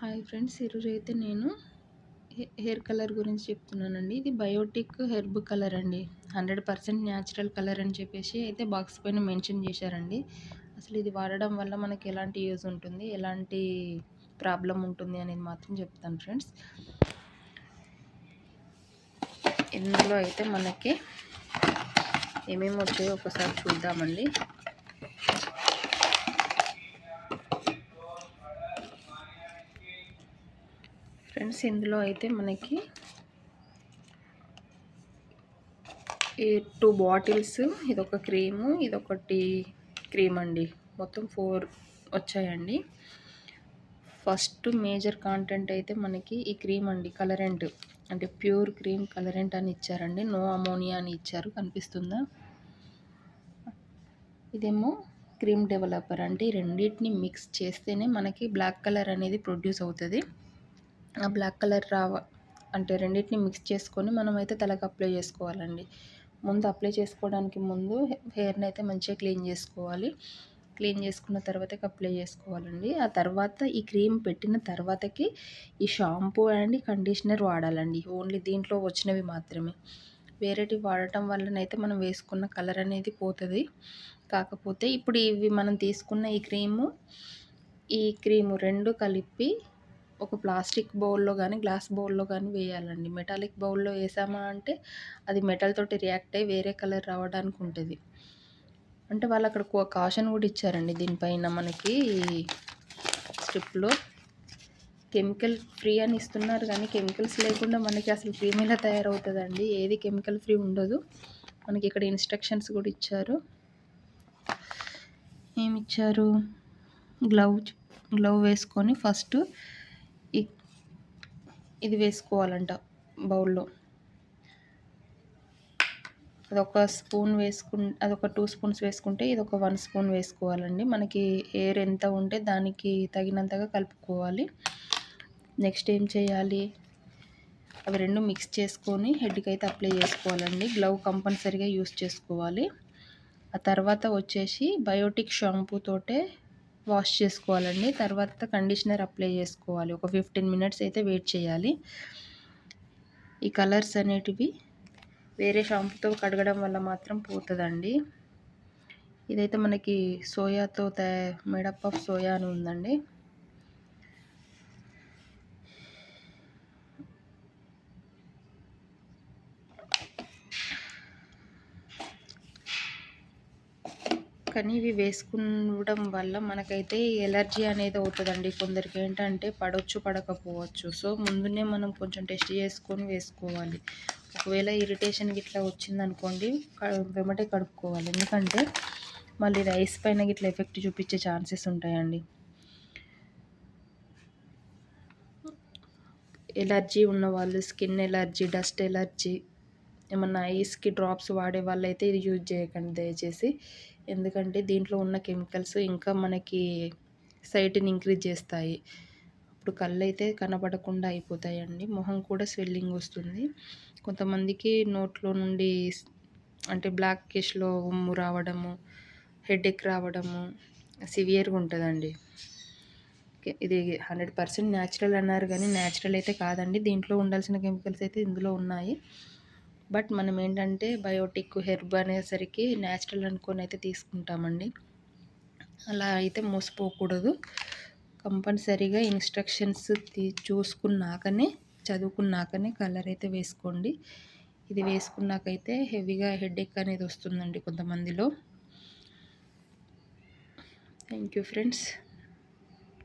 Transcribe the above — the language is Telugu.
హాయ్ ఫ్రెండ్స్ ఈరోజు అయితే నేను హెయిర్ కలర్ గురించి చెప్తున్నానండి. ఇది బయోటిక్ హెర్బ్ కలర్ అండి. హండ్రెడ్ పర్సెంట్ న్యాచురల్ కలర్ అని చెప్పేసి అయితే బాక్స్ పైన మెన్షన్ చేశారండి. అసలు ఇది వాడడం వల్ల మనకి ఎలాంటి యూజ్ ఉంటుంది ఎలాంటి ప్రాబ్లం ఉంటుంది అనేది మాత్రం చెప్తాను ఫ్రెండ్స్. ఇందులో అయితే మనకి ఏమేమి వచ్చాయో ఒకసారి చూద్దామండి. ఫ్రెండ్స్ ఇందులో అయితే మనకి ఈ టూ బాటిల్స్ ఇదొక క్రీము ఇదొకటి క్రీమ్ అండి. మొత్తం ఫోర్ వచ్చాయండి. ఫస్ట్ మేజర్ కాంటెంట్ అయితే మనకి ఈ క్రీమ్ అండి కలరెంట్. అంటే ప్యూర్ క్రీమ్ కలరెంట్ అని ఇచ్చారండి. నో అమోనియా అని ఇచ్చారు. కనిపిస్తుందా? ఇదేమో క్రీమ్ డెవలపర్ అంటే రెండింటిని మిక్స్ చేస్తేనే మనకి బ్లాక్ కలర్ అనేది ప్రొడ్యూస్ అవుతుంది. ఆ బ్లాక్ కలర్ రావ అంటే రెండింటిని మిక్స్ చేసుకొని మనమైతే తలకు అప్లై చేసుకోవాలండి. ముందు అప్లై చేసుకోవడానికి ముందు హెయిర్ని అయితే మంచిగా క్లీన్ చేసుకోవాలి. క్లీన్ చేసుకున్న తర్వాతకి అప్లై చేసుకోవాలండి. ఆ తర్వాత ఈ క్రీమ్ పెట్టిన తర్వాతకి ఈ షాంపూ అండ్ కండిషనర్ వాడాలండి. ఓన్లీ దీంట్లో వచ్చినవి మాత్రమే. వేరేటి వాడటం వల్లనైతే మనం వేసుకున్న కలర్ అనేది పోతుంది. కాకపోతే ఇప్పుడు ఇవి మనం తీసుకున్న ఈ క్రీము ఈ క్రీము రెండు కలిపి ఒక ప్లాస్టిక్ బౌల్లో కానీ గ్లాస్ బౌల్లో కానీ వేయాలండి. మెటాలిక్ బౌల్లో వేసామా అంటే అది మెటల్ తోటి రియాక్ట్ అయ్యి వేరే కలర్ రావడానికి ఉంటుంది. అంటే వాళ్ళు అక్కడ కాషన్ కూడా ఇచ్చారండి దీనిపైన మనకి స్ట్రిప్లో. కెమికల్ ఫ్రీ అని ఇస్తున్నారు కానీ కెమికల్స్ లేకుండా మనకి అసలు క్రీమ్ ఎలా తయారవుతుందండి? ఏది కెమికల్ ఫ్రీ ఉండదు. మనకి ఇక్కడ ఇన్స్ట్రక్షన్స్ కూడా ఇచ్చారు. ఏమిచ్చారు గ్లవ్ గ్లవ్ వేసుకొని ఫస్ట్ ఇది వేసుకోవాలంట బౌల్లో. అదొక స్పూన్ వేసుకుంటే అదొక టూ స్పూన్స్ వేసుకుంటే ఇది ఒక వన్ స్పూన్ వేసుకోవాలండి. మనకి ఎయిర్ ఎంత ఉంటే దానికి తగినంతగా కలుపుకోవాలి. నెక్స్ట్ ఏం చేయాలి? అవి రెండు మిక్స్ చేసుకొని హెడ్కి అయితే అప్లై చేసుకోవాలండి. గ్లవ్ కంపల్సరీగా యూస్ చేసుకోవాలి. ఆ తర్వాత వచ్చేసి బయోటిక్ షాంపూ తోటే వాష్ చేసుకోవాలండి. తర్వాత కండిషనర్ అప్లై చేసుకోవాలి. ఒక ఫిఫ్టీన్ మినిట్స్ అయితే వెయిట్ చేయాలి. ఈ కలర్స్ అనేటివి వేరే షాంపుతో కడగడం వల్ల మాత్రం పోతుందండి. ఇదైతే మనకి సోయాతో తయా మేడప్ ఆఫ్ సోయా అని ఉందండి. కానీ ఇవి వేసుకోవడం వల్ల మనకైతే ఎలర్జీ అనేది అవుతుందండి. కొందరికి ఏంటంటే పడవచ్చు పడకపోవచ్చు. సో ముందునే మనం కొంచెం టెస్ట్ చేసుకొని వేసుకోవాలి. ఒకవేళ ఇరిటేషన్ గిట్లా వచ్చిందనుకోండి వెంబటే కడుక్కోవాలి. ఎందుకంటే మళ్ళీ రైస్ పైన గిట్లా ఎఫెక్ట్ చూపించే ఛాన్సెస్ ఉంటాయండి. ఎలర్జీ ఉన్న వాళ్ళు స్కిన్ ఎలర్జీ డస్ట్ ఎలర్జీ ఏమన్నా ఐస్కి డ్రాప్స్ వాడే వాళ్ళైతే ఇది యూజ్ చేయకండి దయచేసి. ఎందుకంటే దీంట్లో ఉన్న కెమికల్స్ ఇంకా మనకి సైట్ని ఇంక్రీజ్ చేస్తాయి. ఇప్పుడు కళ్ళు అయితే కనబడకుండా అయిపోతాయండి. మొహం కూడా స్వెల్లింగ్ వస్తుంది. కొంతమందికి నోట్లో నుండి అంటే బ్లాక్ కేష్లో ఉమ్ము రావడము హెడేక్ రావడము సివియర్గా ఉంటుందండి. ఇది హండ్రెడ్ పర్సెంట్ న్యాచురల్ అన్నారు కానీ న్యాచురల్ అయితే కాదండి. దీంట్లో ఉండాల్సిన కెమికల్స్ అయితే ఇందులో ఉన్నాయి. బట్ మనం ఏంటంటే బయోటిక్ హెర్బ్ అనేసరికి న్యాచురల్ అనుకొని అయితే తీసుకుంటామండి. అలా అయితే మోసపోకూడదు. కంపల్సరీగా ఇన్స్ట్రక్షన్స్ చూసుకున్నాకనే చదువుకున్నాకనే కలర్ అయితే వేసుకోండి. ఇది వేసుకున్నాకైతే హెవీగా హెడేక్ అనేది వస్తుందండి కొంతమందిలో. Thank you friends.